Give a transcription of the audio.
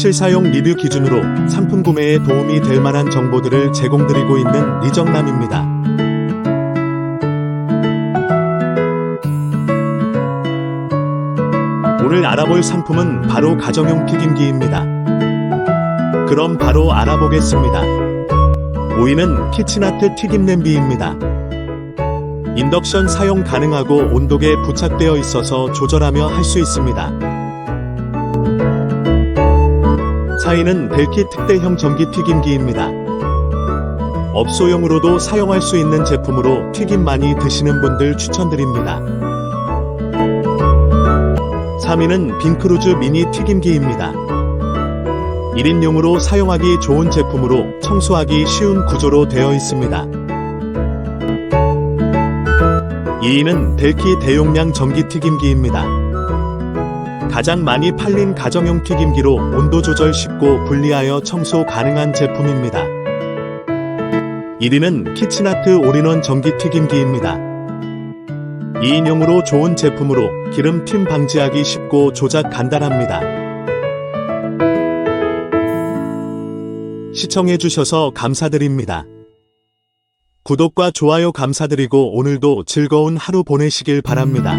실사용 리뷰 기준으로 상품 구매에 도움이 될 만한 정보들을 제공드리고 있는 리정남입니다. 오늘 알아볼 상품은 바로 가정용 튀김기입니다. 그럼 바로 알아보겠습니다. 5위는 키친아트 튀김 냄비입니다. 인덕션 사용 가능하고 온도계에 부착되어 있어서 조절하며 할 수 있습니다. 4위는 벨키 특대형 전기 튀김기입니다. 업소용으로도 사용할 수 있는 제품으로 튀김 많이 드시는 분들 추천드립니다. 3위는 빈크루즈 미니 튀김기입니다. 1인용으로 사용하기 좋은 제품으로 청소하기 쉬운 구조로 되어 있습니다. 2위는 벨키 대용량 전기 튀김기입니다. 가장 많이 팔린 가정용 튀김기로 온도 조절 쉽고 분리하여 청소 가능한 제품입니다. 1위는 키친아트 올인원 전기 튀김기입니다. 2인용으로 좋은 제품으로 기름 튄 방지하기 쉽고 조작 간단합니다. 시청해주셔서 감사드립니다. 구독과 좋아요 감사드리고 오늘도 즐거운 하루 보내시길 바랍니다.